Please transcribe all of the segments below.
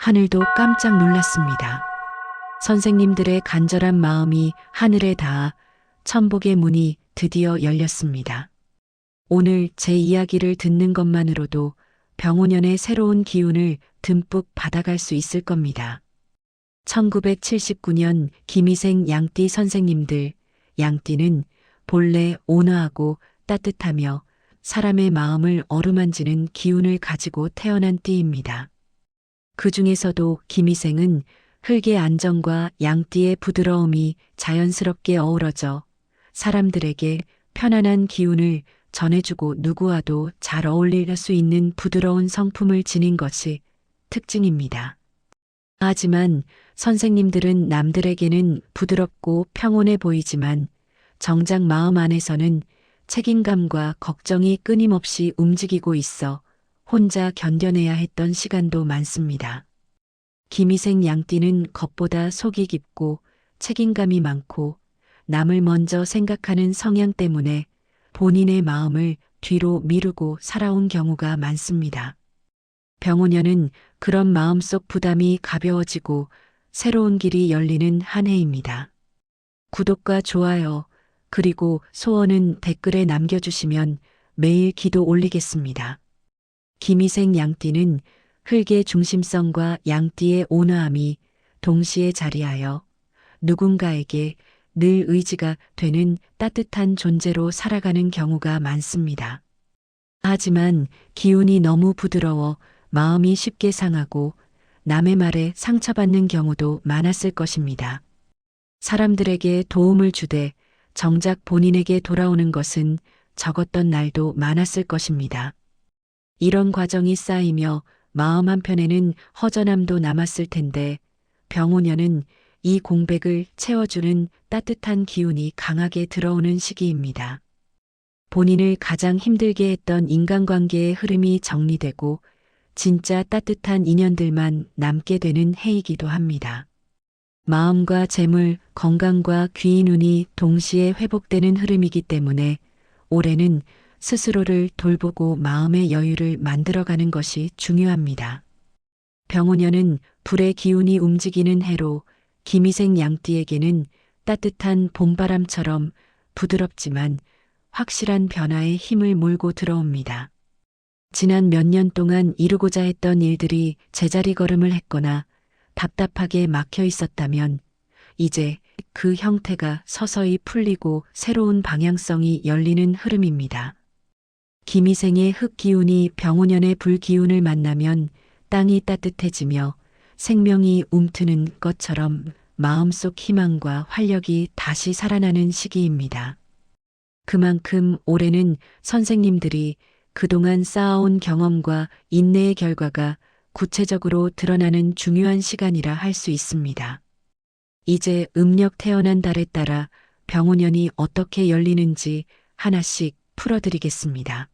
하늘도 깜짝 놀랐습니다. 선생님들의 간절한 마음이 하늘에 닿아 천복의 문이 드디어 열렸습니다. 오늘 제 이야기를 듣는 것만으로도 병원연의 새로운 기운을 듬뿍 받아갈 수 있을 겁니다. 1979년 김희생 양띠 선생님들, 양띠는 본래 온화하고 따뜻하며 사람의 마음을 어루만지는 기운을 가지고 태어난 띠입니다. 그 중에서도 김희생은 흙의 안정과 양띠의 부드러움이 자연스럽게 어우러져 사람들에게 편안한 기운을 전해주고 누구와도 잘 어울릴 수 있는 부드러운 성품을 지닌 것이 특징입니다. 하지만 선생님들은 남들에게는 부드럽고 평온해 보이지만 정작 마음 안에서는 책임감과 걱정이 끊임없이 움직이고 있어 혼자 견뎌내야 했던 시간도 많습니다. 김희생 양띠는 겉보다 속이 깊고 책임감이 많고 남을 먼저 생각하는 성향 때문에 본인의 마음을 뒤로 미루고 살아온 경우가 많습니다. 병원연은 그런 마음속 부담이 가벼워지고 새로운 길이 열리는 한 해입니다. 구독과 좋아요, 그리고 소원은 댓글에 남겨주시면 매일 기도 올리겠습니다. 김희생 양띠는 흙의 중심성과 양띠의 온화함이 동시에 자리하여 누군가에게 늘 의지가 되는 따뜻한 존재로 살아가는 경우가 많습니다. 하지만 기운이 너무 부드러워 마음이 쉽게 상하고 남의 말에 상처받는 경우도 많았을 것입니다. 사람들에게 도움을 주되 정작 본인에게 돌아오는 것은 적었던 날도 많았을 것입니다. 이런 과정이 쌓이며 마음 한편에는 허전함도 남았을 텐데 병호년은 이 공백을 채워주는 따뜻한 기운이 강하게 들어오는 시기입니다. 본인을 가장 힘들게 했던 인간관계의 흐름이 정리되고 진짜 따뜻한 인연들만 남게 되는 해이기도 합니다. 마음과 재물, 건강과 귀인 운이 동시에 회복되는 흐름이기 때문에 올해는 스스로를 돌보고 마음의 여유를 만들어가는 것이 중요합니다. 병호년은 불의 기운이 움직이는 해로 김희생 양띠에게는 따뜻한 봄바람처럼 부드럽지만 확실한 변화의 힘을 몰고 들어옵니다. 지난 몇 년 동안 이루고자 했던 일들이 제자리 걸음을 했거나 답답하게 막혀 있었다면 이제 그 형태가 서서히 풀리고 새로운 방향성이 열리는 흐름입니다. 김희생의 흙기운이 병호년의 불기운을 만나면 땅이 따뜻해지며 생명이 움트는 것처럼 마음속 희망과 활력이 다시 살아나는 시기입니다. 그만큼 올해는 선생님들이 그동안 쌓아온 경험과 인내의 결과가 구체적으로 드러나는 중요한 시간이라 할 수 있습니다. 이제 음력 태어난 달에 따라 병호년이 어떻게 열리는지 하나씩 풀어드리겠습니다.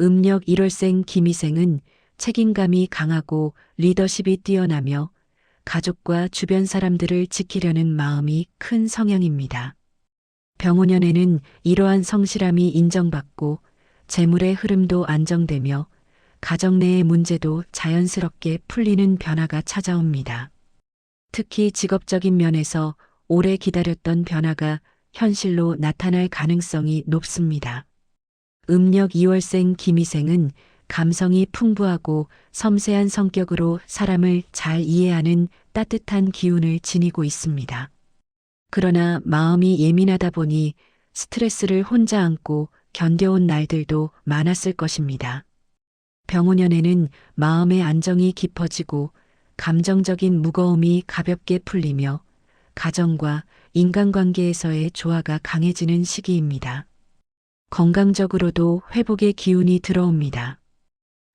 음력 1월생 김희생은 책임감이 강하고 리더십이 뛰어나며 가족과 주변 사람들을 지키려는 마음이 큰 성향입니다. 병호년에는 이러한 성실함이 인정받고 재물의 흐름도 안정되며 가정 내의 문제도 자연스럽게 풀리는 변화가 찾아옵니다. 특히 직업적인 면에서 오래 기다렸던 변화가 현실로 나타날 가능성이 높습니다. 음력 2월생 김희생은 감성이 풍부하고 섬세한 성격으로 사람을 잘 이해하는 따뜻한 기운을 지니고 있습니다. 그러나 마음이 예민하다 보니 스트레스를 혼자 안고 견뎌온 날들도 많았을 것입니다. 병호년에는 마음의 안정이 깊어지고 감정적인 무거움이 가볍게 풀리며 가정과 인간관계에서의 조화가 강해지는 시기입니다. 건강적으로도 회복의 기운이 들어옵니다.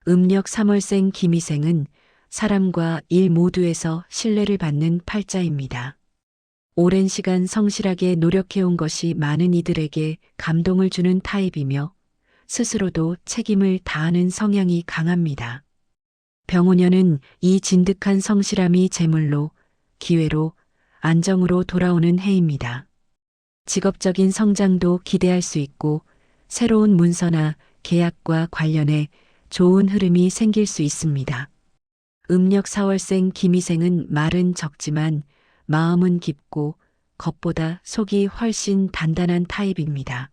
음력 3월생 김희생은 사람과 일 모두에서 신뢰를 받는 팔자입니다. 오랜 시간 성실하게 노력해온 것이 많은 이들에게 감동을 주는 타입이며 스스로도 책임을 다하는 성향이 강합니다. 병호년은 이 진득한 성실함이 재물로, 기회로, 안정으로 돌아오는 해입니다. 직업적인 성장도 기대할 수 있고 새로운 문서나 계약과 관련해 좋은 흐름이 생길 수 있습니다. 음력 4월생 김희생은 말은 적지만 마음은 깊고 겉보다 속이 훨씬 단단한 타입입니다.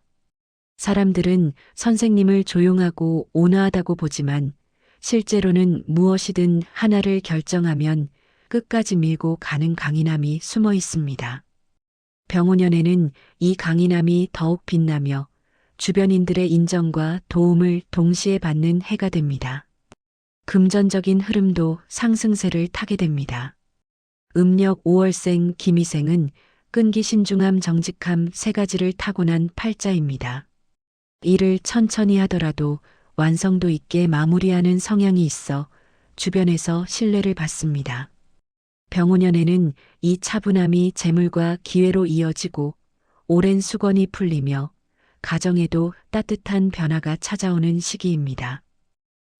사람들은 선생님을 조용하고 온화하다고 보지만 실제로는 무엇이든 하나를 결정하면 끝까지 밀고 가는 강인함이 숨어 있습니다. 병오년에는 이 강인함이 더욱 빛나며 주변인들의 인정과 도움을 동시에 받는 해가 됩니다. 금전적인 흐름도 상승세를 타게 됩니다. 음력 5월생 김희생은 끈기 신중함 정직함 세 가지를 타고난 팔자입니다. 일을 천천히 하더라도 완성도 있게 마무리하는 성향이 있어 주변에서 신뢰를 받습니다. 병오년에는 이 차분함이 재물과 기회로 이어지고 오랜 수건이 풀리며 가정에도 따뜻한 변화가 찾아오는 시기입니다.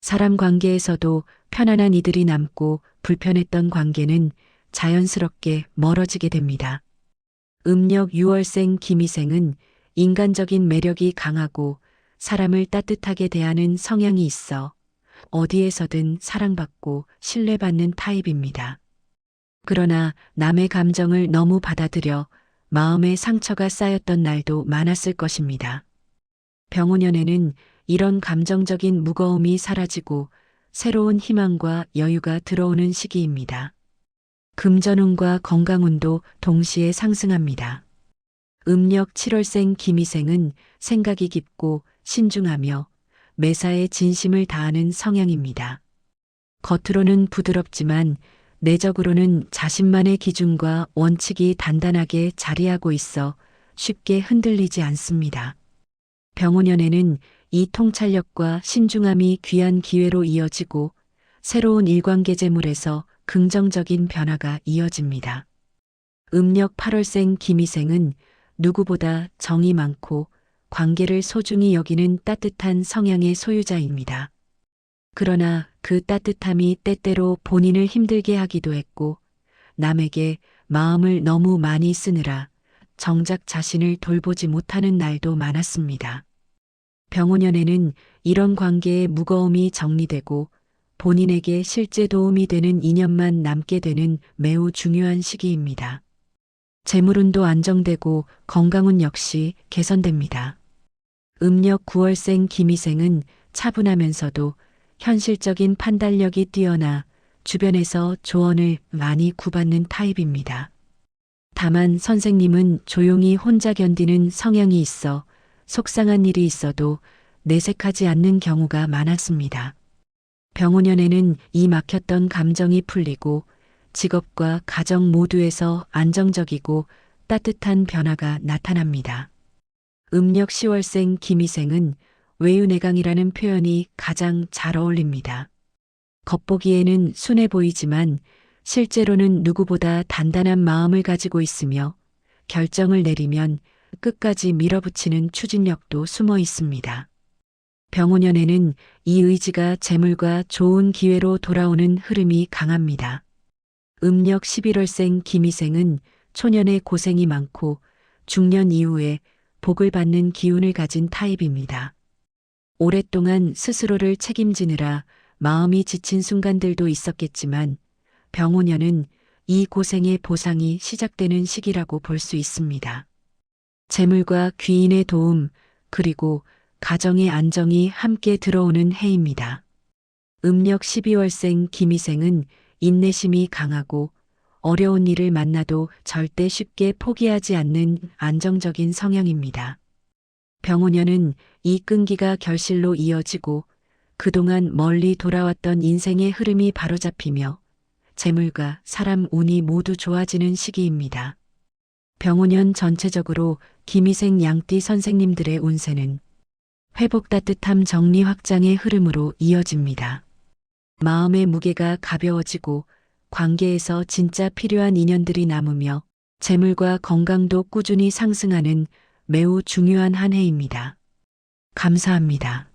사람 관계에서도 편안한 이들이 남고 불편했던 관계는 자연스럽게 멀어지게 됩니다. 음력 6월생 김희생은 인간적인 매력이 강하고 사람을 따뜻하게 대하는 성향이 있어 어디에서든 사랑받고 신뢰받는 타입입니다. 그러나 남의 감정을 너무 받아들여 마음에 상처가 쌓였던 날도 많았을 것입니다. 병오년에는 이런 감정적인 무거움이 사라지고 새로운 희망과 여유가 들어오는 시기입니다. 금전운과 건강운도 동시에 상승합니다. 음력 7월생 김희생은 생각이 깊고 신중하며 매사에 진심을 다하는 성향입니다. 겉으로는 부드럽지만 내적으로는 자신만의 기준과 원칙이 단단하게 자리하고 있어 쉽게 흔들리지 않습니다. 병오년에는 이 통찰력과 신중함이 귀한 기회로 이어지고 새로운 일관계 재물에서 긍정적인 변화가 이어집니다. 음력 8월생 김희생은 누구보다 정이 많고 관계를 소중히 여기는 따뜻한 성향의 소유자입니다. 그러나 그 따뜻함이 때때로 본인을 힘들게 하기도 했고 남에게 마음을 너무 많이 쓰느라 정작 자신을 돌보지 못하는 날도 많았습니다. 병오년에는 이런 관계의 무거움이 정리되고 본인에게 실제 도움이 되는 인연만 남게 되는 매우 중요한 시기입니다. 재물운도 안정되고 건강운 역시 개선됩니다. 음력 9월생 김희생은 차분하면서도 현실적인 판단력이 뛰어나 주변에서 조언을 많이 구받는 타입입니다. 다만 선생님은 조용히 혼자 견디는 성향이 있어 속상한 일이 있어도 내색하지 않는 경우가 많았습니다. 병오년에는 이 막혔던 감정이 풀리고 직업과 가정 모두에서 안정적이고 따뜻한 변화가 나타납니다. 음력 10월생 김희생은 외유내강이라는 표현이 가장 잘 어울립니다. 겉보기에는 순해 보이지만 실제로는 누구보다 단단한 마음을 가지고 있으며 결정을 내리면 끝까지 밀어붙이는 추진력도 숨어 있습니다. 병오년에는 이 의지가 재물과 좋은 기회로 돌아오는 흐름이 강합니다. 음력 11월생 김희생은 초년에 고생이 많고 중년 이후에 복을 받는 기운을 가진 타입입니다. 오랫동안 스스로를 책임지느라 마음이 지친 순간들도 있었겠지만 병오년은 이 고생의 보상이 시작되는 시기라고 볼 수 있습니다. 재물과 귀인의 도움, 그리고 가정의 안정이 함께 들어오는 해입니다. 음력 12월생 김희생은 인내심이 강하고 어려운 일을 만나도 절대 쉽게 포기하지 않는 안정적인 성향입니다. 병오년은 이 끈기가 결실로 이어지고 그동안 멀리 돌아왔던 인생의 흐름이 바로잡히며 재물과 사람 운이 모두 좋아지는 시기입니다. 병오년 전체적으로 김희생 양띠 선생님들의 운세는 회복 따뜻함 정리 확장의 흐름으로 이어집니다. 마음의 무게가 가벼워지고 관계에서 진짜 필요한 인연들이 남으며 재물과 건강도 꾸준히 상승하는 매우 중요한 한 해입니다. 감사합니다.